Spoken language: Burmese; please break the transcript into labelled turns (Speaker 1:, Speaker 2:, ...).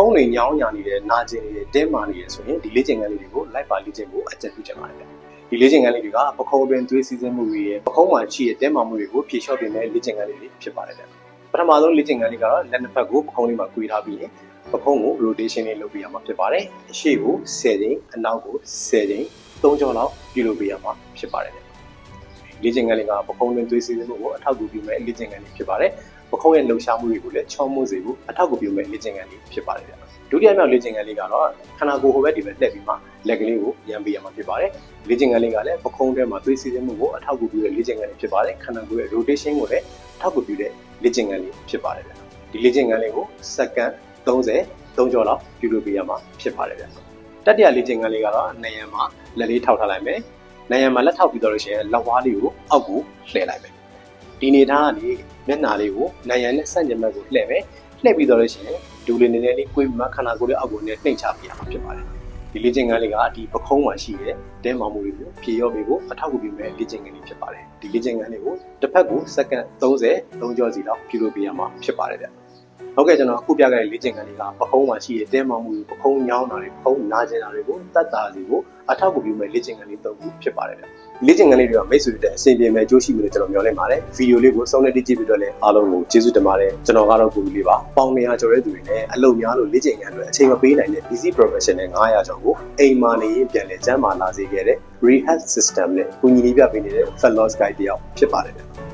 Speaker 1: ခုံးတွေညောင်းညာနေတယ်နာကျင်နေတယ်တင်းမာနေတယ်ဆိုရင်ဒီလေ့ကျင့်ခန်းလေးတွေကိုလိုက်ပါလေ့ကျင့်ဖို့အကြံပြုချင်ပါတယ်ဗျဒီလေ့ကျင့်ခန်းလေးတွေကပခုံးအတွင်းသွေးစီးဆင်းမှုတွေရဲ့ပခုံးမှာရှိတဲ့တင်းမာမှုတွေကိုဖြေလျှော့ပေးတဲ့လေ့ကျင့်ခန်းလေးတွေဖြစ်ပါတယ်ဗျပထမဆုံးလေ့ကျင့်ခန်းလေးကတော့လက်နှစ်ဖက်ကိုပခုံးလေးမှာကွေးထားပြီးရင်ပခုံးကို rotation လေးလုပ်ပေးရမှာဖြစ်ပါတယ်အရှိကို10ချိန်အနောက်ကို10ချိန်3ကြောလောက်ပြုလုပ်ပေးရမှာဖြစ်ပါတယ်ဗျ လေ့ကျင့်ခန်းလေးကပခုံးတွင်သွေးစီးဆင်းမှုကိုအထောက်အကူပြုမဲ့လေ့ကျင့်ခန်းလေးဖြစ်ပါတယ်ပခုံးရဲ့လှုပ်ရှားမှုတွေကိုလည်းချောမှုစေဖို့အထောက်အကူပြုမဲ့လေ့ကျင့်ခန်းလေးဖြစ်ပါတယ်ဗျဒုတိယမြောက်လေ့ကျင့်ခန်းလေးကတော့ခန္ဓာကိုယ်ဟိုဘက်ဒီဘက်လှည့်ပြီးမှလက်ကလေးကိုရမ်းပေးရမှာဖြစ်ပါတယ်လေ့ကျင့်ခန်းလေးကလည်းပခုံးထဲမှာသွေးစီးဆင်းမှုကိုအထောက်အကူပြုတဲ့လေ့ကျင့်ခန်းလေးဖြစ်ပါတယ်ခန္ဓာကိုယ်ရဲ့ rotation ကိုလည်းအထောက်အကူပြုတဲ့လေ့ကျင့်ခန်းလေးဖြစ်ပါတယ်ဗျဒီလေ့ကျင့်ခန်းလေးကိုစက္ကန့်30 3ကြောလောက်ပြုလုပ်ပေးရမှာဖြစ်ပါတယ်ဗျတတိယလေ့ကျင့်ခန်းလေးကတော့နေရံမှာလက်လေးထောက်ထားလိုက်မယ် နေရံမှာလက်ထောက်ပြီးတော့လို့ရှိရင်လက်ဝါးလေးကိုအောက်ကိုလှည့်လိုက်မယ်ဒီနေသားကနေမျက်နှာလေးကိုနေရံနဲ့ဆန့်ကျင်ဘက်ကိုလှည့်မယ်လှည့်ပြီးတော့လို့ရှိရင်ဒူလေးနည်းနည်းလေးကိုယ်မှခန္ဓာကိုယ်ရဲ့အောက်ကိုနဲ့နှိမ့်ချပြရမှာဖြစ်ပါတယ်ဒီလေ့ကျင့်ခန်းလေးကဒီပခုံးမှာရှိတဲ့တဲမောင်မှုတွေကိုဖြေရောပေးဖို့အထောက်အကူပြုမဲ့လေ့ကျင့်ခန်းလေးဖြစ်ပါတယ်ဒီလေ့ကျင့်ခန်းလေးကိုတစ်ဖက်ကိုစက္ကန့်30 3ကြောစီလောက်ပြုလုပ်ပေးရမှာဖြစ်ပါတယ်ဗျဟုတ်ကဲ့ကျွန်တော်အခုပြခဲ့တဲ့လေ့ကျင့်ခန်းလေးကပခုံးမှာရှိတဲ့တဲမောင်မှုတွေပခုံးညောင်းတာတွေပခုံးနာကျင်တာတွေကိုတတ်တာစီကို အထောက်အကူပြုမဲ့လေ့ကျင့်ခန်းလေးသုံးခုဖြစ်ပါတယ်ဗျလေ့ကျင့်ခန်းလေးတွေကမိတ်ဆွေတွေအဆင်ပြေမဲ့ကြိုးရှိမယ်လို့ကျွန်တော်မျှော်လင့်ပါတယ်ဗီဒီယိုလေးကိုစောင့်နေတိကြည့်ပြီးတော့လည်းအားလုံးကိုကျေးဇူးတင်ပါတယ်ကျွန်တော်ကတော့ကိုလူလေးပါပေါင်နေရကျော်တဲ့သူတွေနဲ့အလုပ်များလို့လေ့ကျင့်ခန်းတွေအချိန်မပေးနိုင်တဲ့ busy professional 900ကျော်ကိုအိမ်မာနေရင်ပြန်လည်ကျန်းမာလာစေခဲ့တဲ့ rehab system နဲ့ကူညီလေးပြပေးနေတဲ့ fellows guide တယောက်ဖြစ်ပါတယ်ဗျ